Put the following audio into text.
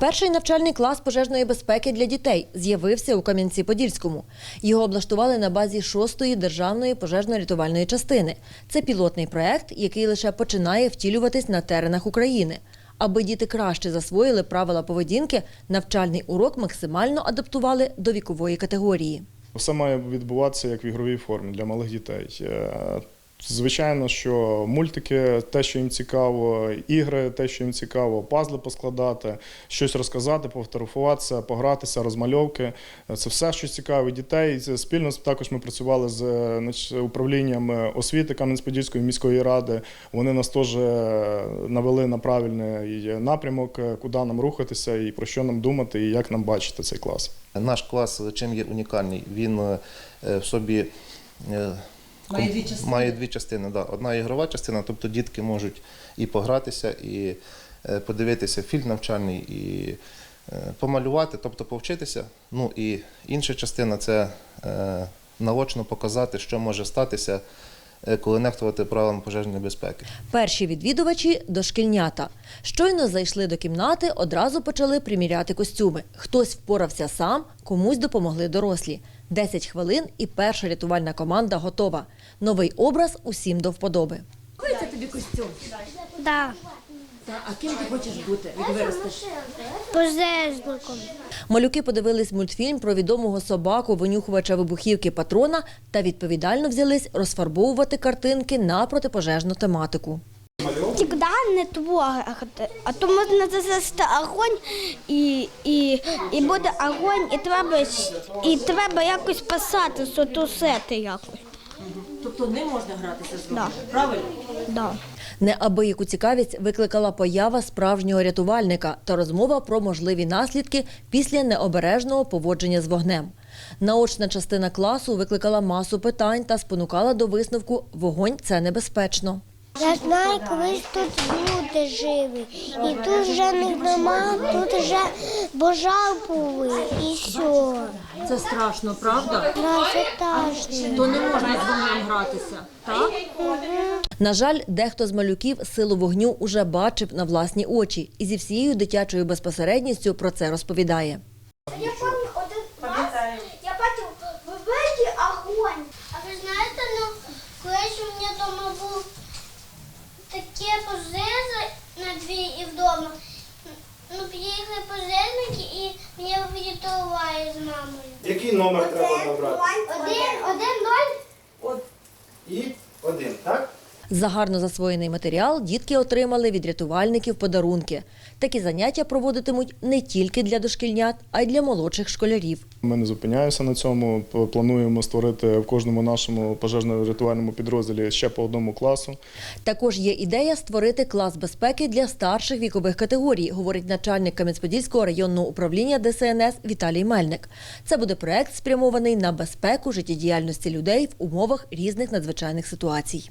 Перший навчальний клас пожежної безпеки для дітей з'явився у Кам'янці-Подільському. Його облаштували на базі 6-ї державної пожежно-рятувальної частини. Це пілотний проект, який лише починає втілюватись на теренах України. Аби діти краще засвоїли правила поведінки, навчальний урок максимально адаптували до вікової категорії. Все має відбуватися як в ігровій формі для малих дітей. Е, Звичайно, що мультики, те, що їм цікаво, ігри, те, що їм цікаво, пазли поскладати, щось розказати, пофотографуватися, погратися, розмальовки. Це все, що цікавить дітей. Це Спільно також ми працювали з е, управлінням е, освіти Кам'янець-Подільської міської ради. Вони нас теж е, навели на правильний напрямок, е, куди нам рухатися і про що нам думати, і як нам бачити цей клас. Наш клас чим є унікальний? Він е, в собі е, Має дві частини. Має дві частини да. Одна ігрова частина, тобто дітки можуть і погратися, і е, подивитися фільм навчальний, і е, помалювати, тобто повчитися. Ну і інша частина це е, наочно показати, що може статися, коли нехтувати правилам пожежної безпеки. Перші відвідувачі дошкільнята. Щойно зайшли до кімнати, одразу почали приміряти костюми. Хтось впорався сам, комусь допомогли дорослі. 10 хвилин і перша рятувальна команда готова. Новий образ усім до вподоби. Подобається тобі костюм? Да, А ким ти хочеш бути, як виростеш? пожежником. Малюки подивились мультфільм про відомого собаку, винюхувача вибухівки патрона та відповідально взялись розфарбовувати картинки на протипожежну тематику. Всегда не трогати, а то можна засести огонь і, і, і буде огонь, і треба, і треба якось спасати, тусити якось. Тобто не можна гратися з Да. правильно? Да. Неабияку цікавість викликала поява справжнього рятувальника та розмова про можливі наслідки після необережного поводження з вогнем. Наочна частина класу викликала масу питань та спонукала до висновку «вогонь – це небезпечно». Я знаю, колись тут люди жили, і тут вже них нема, тут вже божал були, і все. Це страшно, правда? Красотажні. То не можна з вогнем гратися, так? На жаль, дехто з малюків силу вогню уже бачив на власні очі і зі всією дитячою безпосередністю про це розповідає. Я помню один раз, я бачив великий огонь. А ви знаєте, ну, колись у мене вдома був таке пожежа на дві і вдома. Ну, приїхали пожежники і мене врятували з мамою. Який номер треба набрати? Один, один, ноль. І один, так? За гарно засвоєний матеріал дітки отримали від рятувальників подарунки. Такі заняття проводитимуть не тільки для дошкільнят, а й для молодших школярів. Ми не зупиняємося на цьому. Плануємо створити в кожному нашому пожежно-рятувальному підрозділі ще по одному класу. Також є ідея створити клас безпеки для старших вікових категорій, говорить начальник Кам'янець-Подільського районного управління ДСНС Віталій Мельник. Це буде проект спрямований на безпеку життєдіяльності людей в умовах різних надзвичайних ситуацій.